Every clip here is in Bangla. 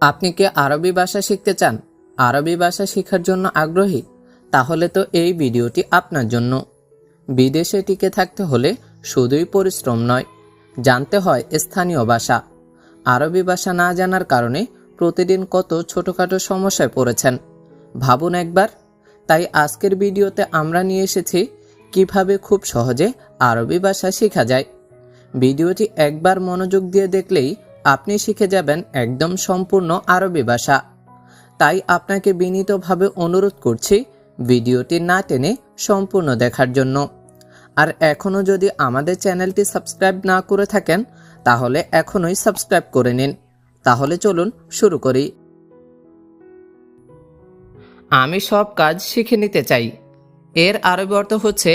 আপনি কি আরবি ভাষা শিখতে চান? আরবি ভাষা শেখার জন্য আগ্রহী? তাহলে তো এই ভিডিওটি আপনার জন্য। বিদেশে টিকে থাকতে হলে শুধুই পরিশ্রম নয়, জানতে হয় স্থানীয় ভাষা। আরবি ভাষা না জানার কারণে প্রতিদিন কত ছোটোখাটো সমস্যায় পড়েছেন। ভাবুন একবার। তাই আজকের ভিডিওতে আমরা নিয়ে এসেছি কীভাবে খুব সহজে আরবি ভাষা শেখা যায়। ভিডিওটি একবার মনোযোগ দিয়ে দেখলেই আপনি শিখে যাবেন একদম সম্পূর্ণ আরবি ভাষা। তাই আপনাকে বিনীতভাবে অনুরোধ করছি ভিডিওটি না টেনে সম্পূর্ণ দেখার জন্য। আর এখনও যদি আমাদের চ্যানেলটি সাবস্ক্রাইব না করে থাকেন, তাহলে এখনই সাবস্ক্রাইব করে নিন। তাহলে চলুন শুরু করি। আমি সব কাজ শিখে নিতে চাই। এর আরবি অর্থ হচ্ছে,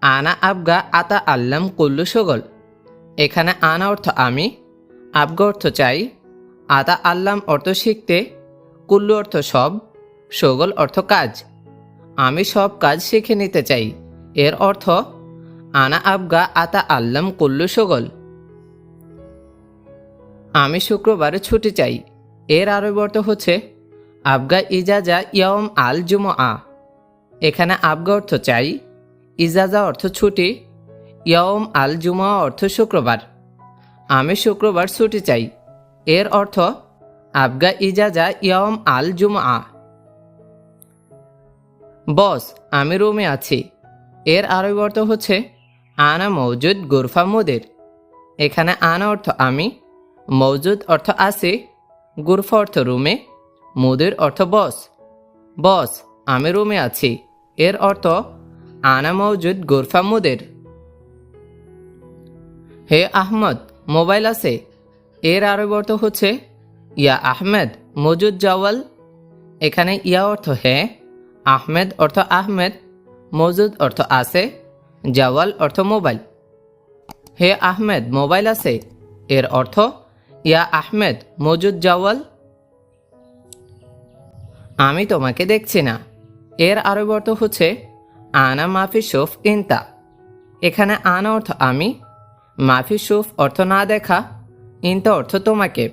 আনা আবগা আতা আল্লাম কুল্লু সগল। এখানে আনা অর্থ আমি আবগা অর্থ চাই। আতা আল্লাম অর্থ শিখতে, কুল্লু অর্থ সব, সগল অর্থ কাজ। আমি সব কাজ শিখে নিতে চাই। এর অর্থ, আনা আবগা আতা আল্লাম কুল্লু সগল। আমি শুক্রবারে ছুটি চাই। এর আরবি অর্থ হচ্ছে, আবগা ইজাজা ইয়ম আল জুম আ এখানে আবগা অর্থ চাই। ইজাজা অর্থ ছুটি ইয়ম আল জুমা অর্থ শুক্রবার। আমি শুক্রবার ছুটি চাই। এর অর্থ, আবগা ইজাজা ইয়ম আল জুম আ বস, আমি রুমে আছি। এর আরবি অর্থ হচ্ছে, আনা মৌজুদ গুরফা মুদের। এখানে আনা অর্থ আমি মৌজুদ অর্থ আছে, গুরফা অর্থ রুমে, মুদের অর্থ বস। বস, আমি রুমে আছি। এর অর্থ, আনা মৌজুদ গুরফা মুদের। হে আহমদ মোবাইল আছে। এর আরবি অর্থ হচ্ছে, ইয়া আহমেদ, মজুদ জাওয়াল। এখানে ইয়া অর্থ হ্যাঁ আহমেদ অর্থ আহমেদ, মজুদ অর্থ আছে, জাওয়াল অর্থ মোবাইল। হে আহমেদ, মোবাইল আছে, এর অর্থ, ইয়া আহমেদ, মজুদ জাওয়াল। আমি তোমাকে দেখছি না। এর আরবি অর্থ হচ্ছে, আনা মাফি সুফ ইনতা। এখানে আনা অর্থ আমি মাফি সুফ অর্থ না দেখা, ইনতা অর্থ তোমাকে।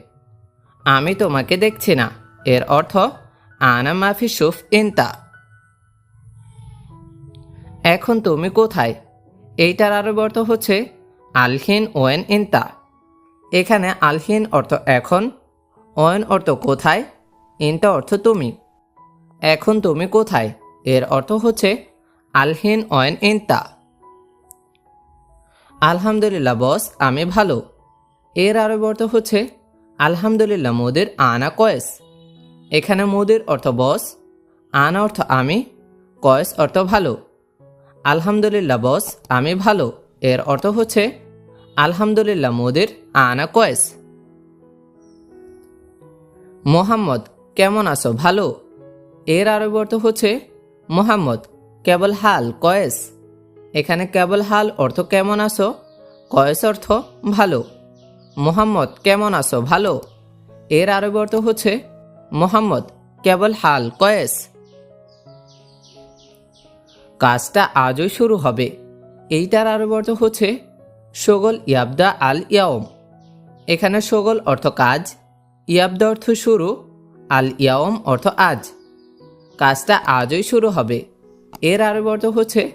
আমি তোমাকে দেখছি না, এর অর্থ আনা মাফি সুফ ইনতা। এখন তুমি কোথায়? এইটার আরবি অর্থ হচ্ছে আলহিন ওয়েন ইনতা। এখানে আলহিন অর্থ এখন, ওয়েন অর্থ কোথায়, ইনতা অর্থ তুমি। এখন তুমি কোথায়? এর অর্থ হচ্ছে আলহিন ওয়েন ইনতা। আলহামদুলিল্লাহ, বস, আমি ভালো। এর আরবি অর্থ হচ্ছে, আলহামদুলিল্লাহ, মোদের আনা কয়েস। এখানে মোদের অর্থ বস, আনা অর্থ আমি, কয়েস অর্থ ভালো। আলহামদুলিল্লাহ, বস, আমি ভালো। এর অর্থ হচ্ছে, আলহামদুলিল্লাহ, মোদের আনা কয়েস। মোহাম্মদ, কেমন আছো? ভালো। এর আরবি অর্থ হচ্ছে, মোহাম্মদ, কেবল হাল, কয়েস। এখানে কেবল হাল অর্থ কেমন আছো? কয়েস অর্থ ভালো। মোহাম্মদ, কেমন আছো? ভালো। এর আরবি অর্থ হচ্ছে, মোহাম্মদ, কেবল হাল, কয়েস। কাজটা আজই শুরু হবে। এইটার আরবি অর্থ হচ্ছে, সগল ইয়াবদা আল ইয়াওম। এখানে সগল অর্থ কাজ, ইয়াবদা অর্থ শুরু, আল ইয়াওম অর্থ আজ। কাজটা আজই শুরু হবে। এর আরবি অর্থ হচ্ছে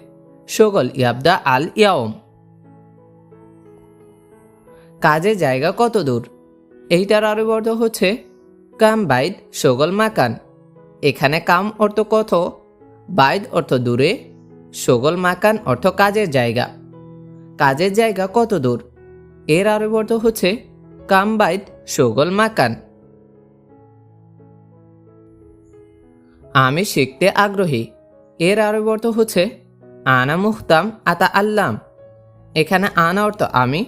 সগল ইয়াবদা আল ইয়াওম। কাজের জায়গা কত দূর? এইটার আরবি অর্থ হচ্ছে কাম বাইদ সগল মাকান। এখানে কাম অর্থ কত? বাইদ অর্থ দূরে, সগল মাকান অর্থ কাজের জায়গা। কাজের জায়গা কত দূর? এর আরবি অর্থ হচ্ছে কাম বাইদ সগল মাকান। আমি শিখতে আগ্রহী। এর আরবি অর্থ হচ্ছে আনা মুহতাম আতা আল্লাম। এখানে আনা অর্থ আমি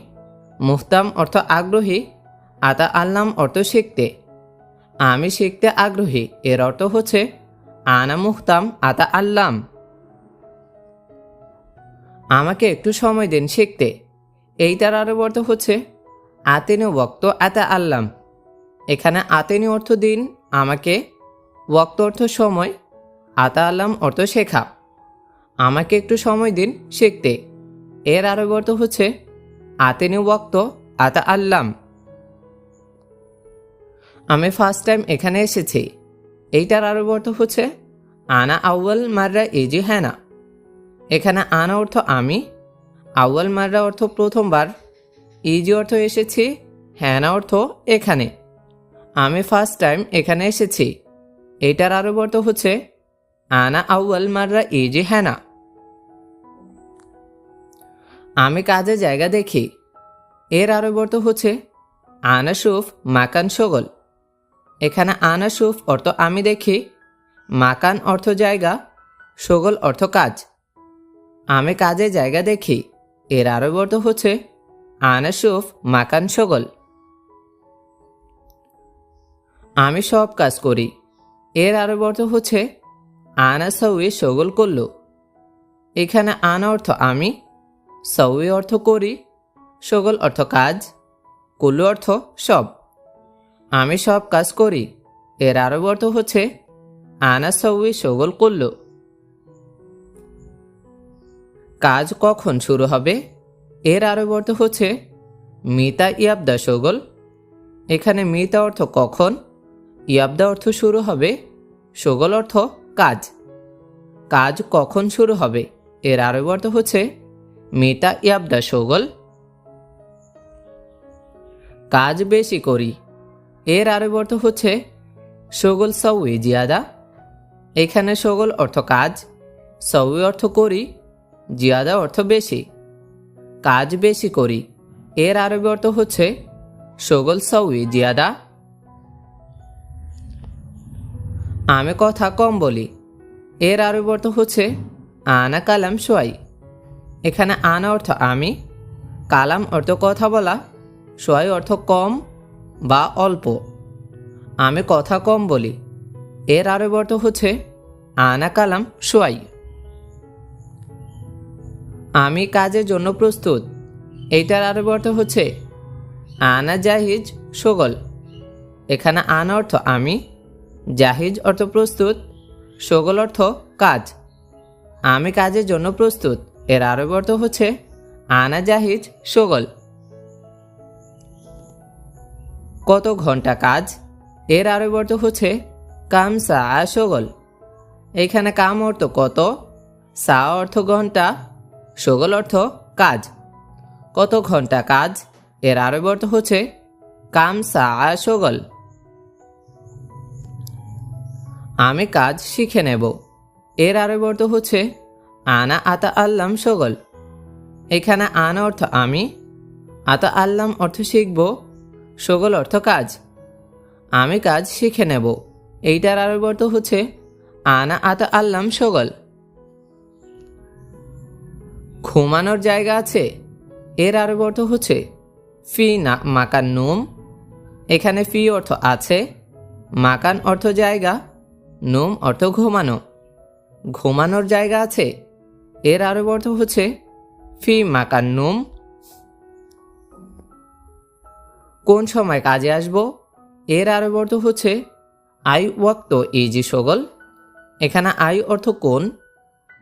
মুহতাম অর্থ আগ্রহী, আতা আল্লাম অর্থ শিখতে। আমি শিখতে আগ্রহী, এর অর্থ হচ্ছে আনা মুহতাম আতা আল্লাম। আমাকে একটু সময় দিন শিখতে। এইটার আরও অর্থ হচ্ছে আতেনি ওক্ত আতা আল্লাম। এখানে আতেনি অর্থ দিন, আমাকে ওক্ত অর্থ সময়, আতা আল্লাম অর্থ শেখা। আমাকে একটু সময় দিন, শিখতে। এর আরও অর্থ হচ্ছে, আতেনি বক্ত আতা আল্লাম। আমি ফার্স্ট টাইম এখানে এসেছি। এইটার আরও অর্থ হচ্ছে, আনা আউয়াল মাররা এজি হ্যানা এখানে আনা অর্থ আমি, আউয়াল মাররা অর্থ প্রথমবার। ইজি অর্থ এসেছি হ্যানা অর্থ এখানে। আমি ফার্স্ট টাইম এখানে এসেছি। এটার আরও অর্থ হচ্ছে, আনা আউয়াল মাররা ইজি হ্যানা আমি কাজে জায়গা দেখি। এর আরও অর্থ হচ্ছে আনাসুফ মাকান সগল এখানে আনাসুফ অর্থ আমি দেখি, মাকান অর্থ জায়গা সগল অর্থ কাজ। আমি কাজে জায়গা দেখি, এর আরও অর্থ হচ্ছে আনাসুফ মাকান সগল আমি সব কাজ করি, এর আরও অর্থ হচ্ছে আনা সৌয়ে সগল করল। এখানে আনা অর্থ আমি সৌয়ে অর্থ করি, সগল অর্থ কাজ কুল্লু অর্থ সব। আমি সব কাজ করি, এর আরব অর্থ হচ্ছে, আনা সৌই, সগল কুল্লু কাজ কখন শুরু হবে? এর আরব অর্থ হচ্ছে, মিতা ইয়াবদা, সগল। এখানে মিতা অর্থ কখন, ইয়াবদা অর্থ শুরু হবে, সগল অর্থ কাজ। কাজ কখন শুরু হবে? এর আরব অর্থ হচ্ছে মিতা ইয়াবদা সগল। কাজ বেশি করি। এর আরব অর্থ হচ্ছে, সগল সৌই জিয়াদা। এখানে সগল অর্থ কাজ সৌই অর্থ করি, জিয়াদা অর্থ বেশি। কাজ বেশি করি। এর আরব অর্থ হচ্ছে, সগল সৌই জিয়াদা। আমি কথা কম বলি। এর আরব অর্থ হচ্ছে, আনা কালাম সোয়াই। এখানে আন অর্থ আমি, কালাম অর্থ কথা বলা, সোয়াই অর্থ কম বা অল্প। আমি কথা কম বলি। এর আরব অর্থ হচ্ছে, আনা কালাম, সোয়াই। আমি কাজের জন্য প্রস্তুত। এইটার আরব অর্থ হচ্ছে, আনা জাহিজ, সগল। এখানে আনা অর্থ আমি, জাহিজ অর্থ প্রস্তুত, সগল অর্থ কাজ। আমি কাজের জন্য প্রস্তুত। এর আরব অর্থ হচ্ছে আনা জাহিজ সগল। কত ঘণ্টা কাজ? এর আরব অর্থ হচ্ছে কাম সা সগল। এখানে কাম অর্থ কত? সা অর্থ ঘণ্টা, সগল অর্থ কাজ। কত ঘণ্টা কাজ? এর আরব অর্থ হচ্ছে কাম সা সগল। আমি কাজ শিখে নেব। এর আরব অর্থ হচ্ছে আনা আতা আল্লাম সগল। এখানে আনা অর্থ আমি, আতা আল্লাম অর্থ শিখব, সগল অর্থ কাজ। আমি কাজ শিখে নেব। এইটার আরব অর্থ হচ্ছে আনা আতা আল্লাম সগল। ঘুমানোর জায়গা আছে, এর আরব অর্থ হচ্ছে ফি না, মাকান নুম। এখানে ফি অর্থ আছে, মাকান অর্থ জায়গা, নুম অর্থ ঘুমানো। ঘুমানোর জায়গা আছে এর আরব অর্থ হচ্ছে, ফি মাকান নুম কোন সময় কাজে আসব? এর আরব অর্থ হচ্ছে, আই ওয়াক্ত ইজি সগল। এখানে আই অর্থ কোন?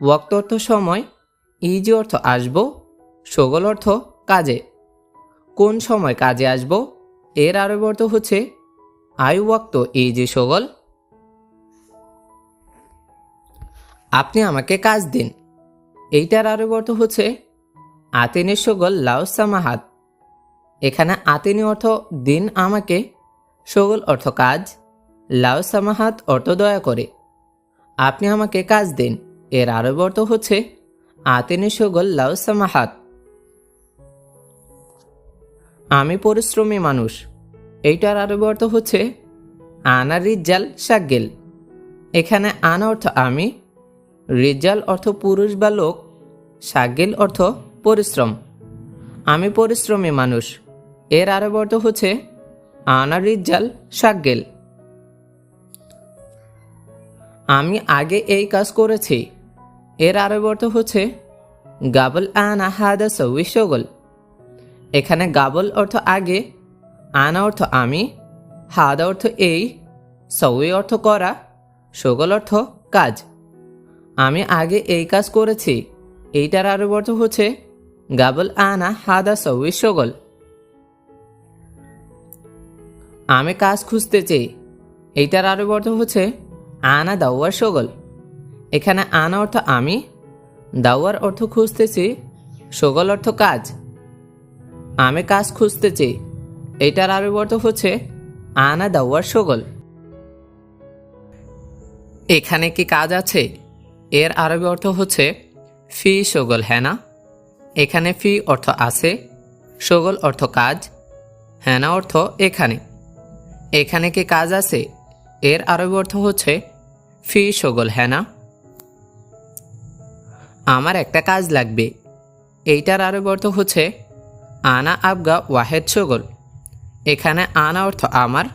ওয়াক্ত অর্থ সময় ইজি অর্থ আসব, সগল অর্থ কাজে। কোন সময় কাজে আসব? এর আরব অর্থ হচ্ছে, আই ওয়াক্ত ইজি সগল। আপনি আমাকে কাজ দিন। এইটার আরব অর্থ হচ্ছে আতেনে সগল লাউসামাহাত এখানে আতেনি অর্থ দিন আমাকে, সগল অর্থ কাজ লাউসামাহাত অর্থ দয়া করে। আপনি আমাকে কাজ দিন। এর আরব অর্থ হচ্ছে আতেনি সগল লাউসামাহাত আমি পরিশ্রমী মানুষ। এইটার আরব অর্থ হচ্ছে আনা রিজ্জাল এখানে আনা অর্থ আমি রিজ্জাল অর্থ পুরুষ বা লোক সাগ্গেল অর্থ পরিশ্রম। আমি পরিশ্রমী মানুষ। এর আরব অর্থ হচ্ছে, আনা রিজ্জাল সাগ্গেল আমি আগে এই কাজ করেছি। এর আরব অর্থ হচ্ছে, গাবল আনা হাদা সৌই সগল। এখানে গাবল অর্থ আগে, আনা অর্থ আমি, হাদা অর্থ এই, সৌই অর্থ করা, সগল অর্থ কাজ। আমি আগে এই কাজ করেছি। এইটার আরব অর্থ হচ্ছে, গাবল আনা হাদা সৌই সগল। আমি কাজ খুঁজতে চাই। এইটার আরও অর্থ হচ্ছে, আনা দাওয়ার সগল। এখানে আনা অর্থ আমি, দাওয়ার অর্থ খুঁজতেছি, সগল অর্থ কাজ। আমি কাজ খুঁজতেছি এইটার আরও অর্থ হচ্ছে, আনা দাওয়ার সগল। এখানে কি কাজ আছে? এর আরবি অর্থ হচ্ছে, ফি সগল হ্যাঁ না এখানে ফি অর্থ আছে, সগল অর্থ কাজ হ্যাঁ না অর্থ এখানে। এখানে কি কাজ আছে? এর আরবি অর্থ হচ্ছে, ফি সগল হ্যাঁ না আমার একটা কাজ লাগবে। এইটার আরবি অর্থ হচ্ছে, আনা আবগা ওয়াহেদ সগল। এখানে আনা অর্থ আমার,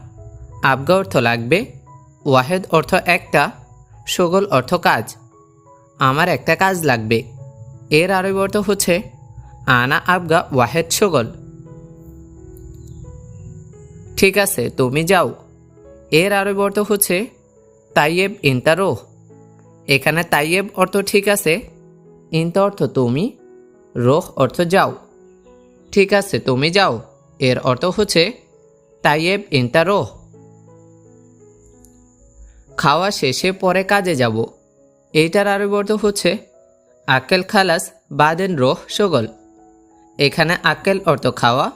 আবগা অর্থ লাগবে, ওয়াহেদ অর্থ একটা, সগল অর্থ কাজ। আমার একটা কাজ লাগবে। এর আরবি অর্থ হচ্ছে আনা আবগা ওয়াহেদ সগল। ঠিক আছে, তুমি যাও। এর আরবি অর্থ হচ্ছে তাইয়েব ইন্তারো এখানে তাইয়েব অর্থ ঠিক আছে, ইন্তা অর্থ তুমি, রোহ অর্থ যাও। ঠিক আছে, তুমি যাও। এর অর্থ হচ্ছে তাইয়েব ইন্তারো খাওয়া শেষে পরে কাজে যাব। এইটার আরবি অর্থ হচ্ছে, আকেল খালাস বাদেন রোহ সগল। এখানে আকেল অর্থ খাওয়া,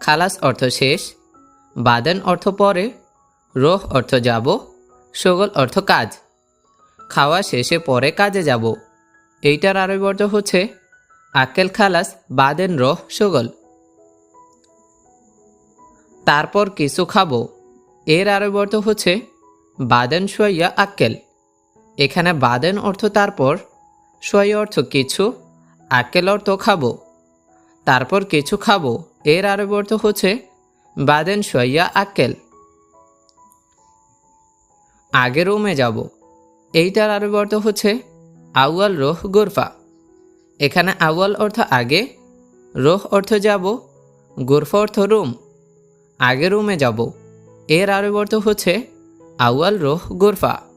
খালাস অর্থ শেষ, বাদেন অর্থ পরে, রোহ অর্থ যাব, সগল অর্থ কাজ। খাওয়া শেষে পরে কাজে যাব। এইটার আরবি অর্থ হচ্ছে, আকেল খালাস বাদেন রোহ সগল। তারপর কিছু খাব। এর আরবি অর্থ হচ্ছে, বাদেন সোয়া আক্কেল এখানে বাদেন অর্থ তারপর সোয়া অর্থ কিছু আক্কেল অর্থ খাব। তারপর কিছু খাব, এর আরবি অর্থ হচ্ছে, বাদেন সোয়া আক্কেল আগে রুমে যাব। এইটার আরবি অর্থ হচ্ছে, আউয়াল রোহ গোরফা। এখানে আউয়াল অর্থ আগে, রোহ অর্থ যাব, গোরফা অর্থ রুম। আগে রুমে যাব। এর আরবি অর্থ হচ্ছে, আউয়াল রোহ গোরফা।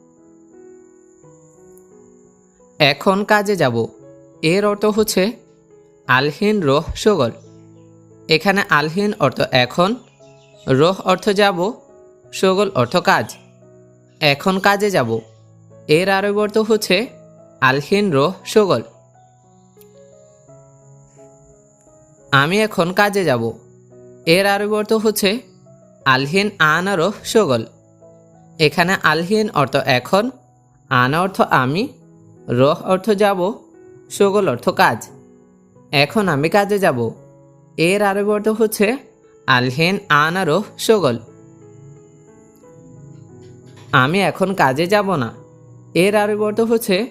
এখন কাজে যাব। এর অর্থ হচ্ছে আলহিন রোহ সগল। এখানে আলহিন অর্থ এখন, রোহ অর্থ যাব, সগল অর্থ কাজ। এখন কাজে যাব। এর আরবি অর্থ হচ্ছে আলহিন রোহ সগল। আমি এখন কাজে যাব। এর আরবি অর্থ হচ্ছে আলহিন আনা রোহ সগল। এখানে আলহিন অর্থ এখন, আনা অর্থ আমি রহ অর্থ যাব, সগল অর্থ কাজ। এখন আমি কাজে যাব। এর আরবি অর্থ হচ্ছে, আলহেন আনা রহ সগল। আমি এখন কাজে যাব না। এর আরবি অর্থ হচ্ছে,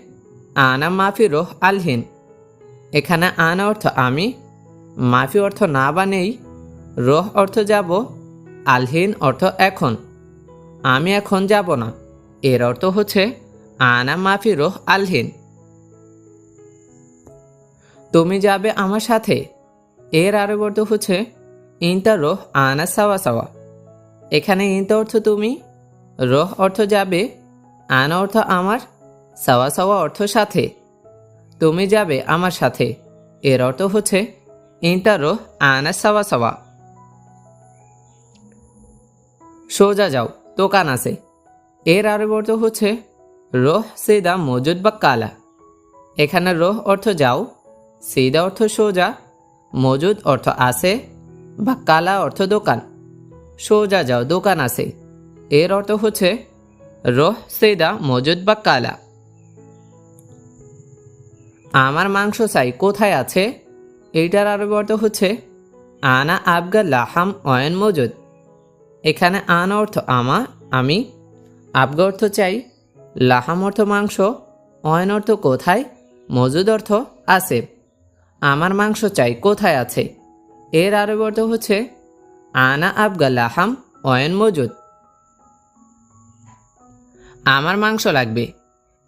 আনা মাফি রহ আলহিন। এখানে আনা অর্থ আমি, মাফি অর্থ না বানেই রহ অর্থ যাব, আলহিন অর্থ এখন। আমি এখন যাব না। এর অর্থ হচ্ছে আনা মাফি রোহ আলহিন। তুমি যাবে আমার সাথে? এর আরও অর্থ হচ্ছে, ইনতা রোহ আনা সাওয়া সাওয়া। এখানে ইনতা অর্থ তুমি, রোহ অর্থ যাবে, আনা অর্থ আমার, সাওয়া সাওয়া অর্থ সাথে। তুমি যাবে আমার সাথে, এর অর্থ হচ্ছে, ইনতা রোহ আনা সাওয়া সাওয়া। সোজা যাও, দোকান আছে। এর আরবি অর্থ হচ্ছে রোহ সেদা মজুদ বা কালা। এখানে রোহ অর্থ যাও, সেদা অর্থ সোজা, মজুদ অর্থ আছে বা কালা অর্থ দোকান। সোজা যাও, দোকান আছে। এর অর্থ হচ্ছে রোহ, সেদা, মজুদ বা কালা। আমার মাংস চাই কোথায় আছে? এইটার আরবি অর্থ হচ্ছে আনা আবগা লাহাম অয়ন মজুদ। এখানে আন অর্থ আমা আমি। আবগা অর্থ চাই লাহাম অর্থ মাংস অয়ন অর্থ কোথায়, মজুদ অর্থ আছে। আমার মাংস চাই কোথায় আছে? এর আরবি অর্থ হচ্ছে, আনা আবগা লাহাম, অয়ন মজুদ। আমার মাংস লাগবে।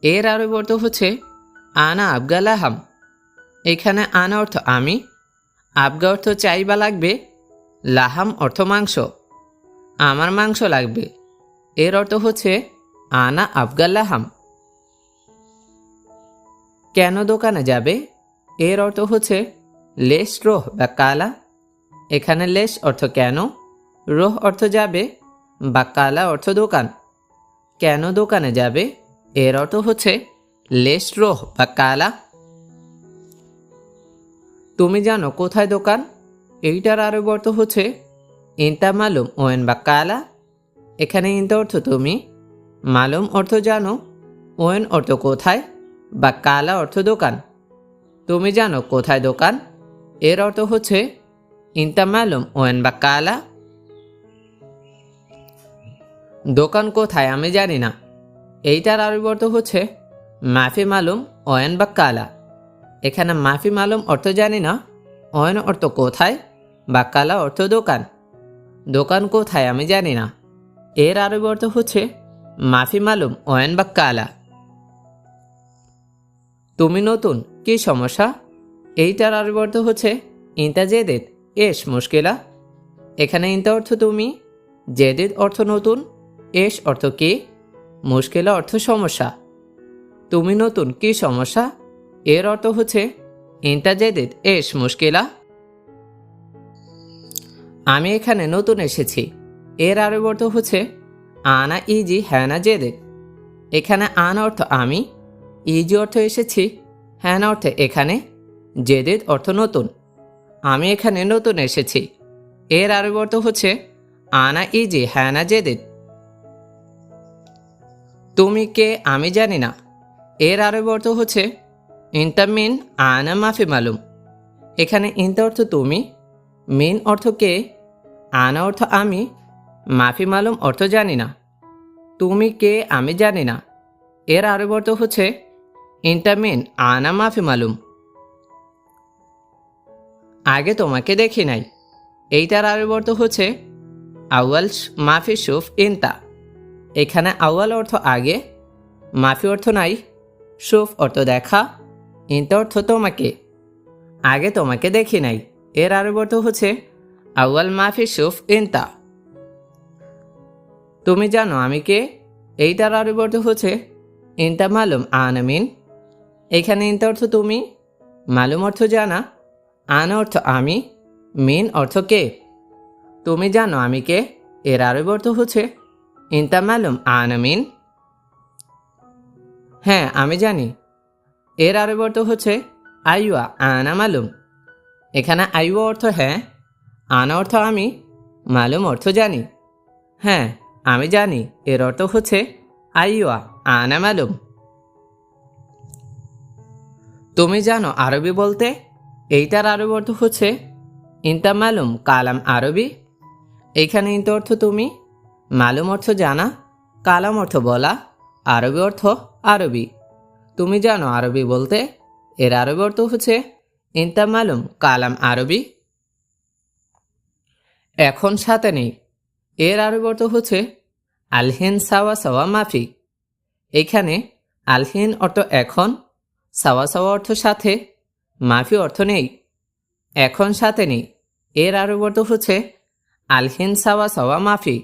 এর আরবি অর্থ হচ্ছে, আনা আবগা লাহাম। এখানে আনা অর্থ আমি, আবগা অর্থ চাই বা লাগবে, লাহাম অর্থ মাংস। আমার মাংস লাগবে। এর অর্থ হচ্ছে আনা আফগাল্লাহাম কেন দোকানে যাবে? এর অর্থ হচ্ছে লেশ রোহ বা কালা। এখানে লেশ অর্থ কেন? রোহ অর্থ যাবে বা কালা অর্থ দোকান। কেন দোকানে যাবে? এর অর্থ হচ্ছে লেস রোহ বা কালা। তুমি জানো কোথায় দোকান? এইটার আরও অর্থ হচ্ছে, ইনতা মালুম ওয়েন বা কালা? এখানে ইনতা অর্থ তুমি মালুম অর্থ জানো, ওয়েন অর্থ কোথায়, বা কালা অর্থ দোকান? তুমি জানো কোথায় দোকান? এর অর্থ হচ্ছে, ইনতা মালুম, ওয়েন বা কালা? দোকান কোথায় আমি জানি না। এইটার আরবি অর্থ হচ্ছে, মাফি মালুম অয়ন বা কালা। এখানে মাফি মালুম অর্থ জানি না অয়ন অর্থ কোথায়, বা কালা অর্থ দোকান? দোকান কোথায় আমি জানি না। এর আরবি অর্থ হচ্ছে মাফি মালুম অয়ন বা কালা? তুমি নতুন, কি সমস্যা? এইটার আরবি অর্থ হচ্ছে ইন্তা জেদেদ এস মুশকিলা। এখানে ইন্তা অর্থ তুমি, জেদিদ অর্থ নতুন, এস অর্থ কি? মুশকিলা অর্থ সমস্যা। তুমি নতুন, কি সমস্যা? এর অর্থ হচ্ছে ইন্তা জেদিদ এস মুশকিলা। আমি এখানে নতুন এসেছি। এর আরব অর্থ হচ্ছে আনা ইজি হ্যানা জেদিদ এখানে আন অর্থ আমি, ইজি অর্থ এসেছি হ্যানা অর্থে এখানে জেদিদ অর্থ নতুন। আমি এখানে নতুন এসেছি। এর আরব অর্থ হচ্ছে, আনা ইজি হ্যানা জেদিদ তুমি কে আমি জানি না। এর আরব অর্থ হচ্ছে ইন্টা মিন আনা মাফি মালুম। এখানে ইন্টা অর্থ তুমি, মিন অর্থ কে, আনা অর্থ আমি মাফি মালুম অর্থ জানি না। তুমি কে আমি জানি না। এর আরব অর্থ হচ্ছে ইন্টা মিন আনা মাফি মালুম। আগে তোমাকে দেখি নাই। এইটার আরব অর্থ হচ্ছে, আউয়াল মাফি সুফ ইন্তা। এখানে আউয়াল অর্থ আগে, মাফি অর্থ নাই। সুফ অর্থ দেখা, ইন্তা অর্থ তোমাকে। আগে তোমাকে দেখি নাই। এর আরব অর্থ হচ্ছে, আউয়াল মাফি সুফ ইন্তা। তুমি জানো আমি কে? এইটার আরব অর্থ হচ্ছে ইন্তা মালুম আনামিন এখানে ইন্তা অর্থ তুমি, মালুম অর্থ জানা, আন অর্থ আমি, মিন অর্থ কে? তুমি জানো আমি কে? এর আরব অর্থ হচ্ছে ইন্তা মালুম আনামিন হ্যাঁ আমি জানি। এর আরব অর্থ হচ্ছে আইয়া আনা মালুম। এখানে আইয়া অর্থ হ্যাঁ আনা অর্থ আমি, মালুম অর্থ জানি। হ্যাঁ আমি জানি, এর অর্থ হচ্ছে আইয়া আনা মালুম। তুমি জানো আরবি বলতে, এইটার আরবি অর্থ হচ্ছে, ইন্তা মালুম, কালাম আরবি। এখানে ইন্ত অর্থ তুমি, মালুম অর্থ জানা, কালাম অর্থ বলা, আরবি অর্থ আরবি। তুমি জানো আরবি বলতে, এর আরবি অর্থ হচ্ছে, ইন্তা মালুম, কালাম আরবি। এখন সাথে নেই এর আরবি অর্থ হচ্ছে আলহেন সাওয়া সাওয়া মাফি। এখানে আলহেন অর্থ এখন, সাওয়া সাওয়া অর্থ সাথে, মাফি অর্থ নেই। এখন সাথে নেই। এর আরব অর্থ হচ্ছে আলহেন সাওয়া সাওয়া মাফি।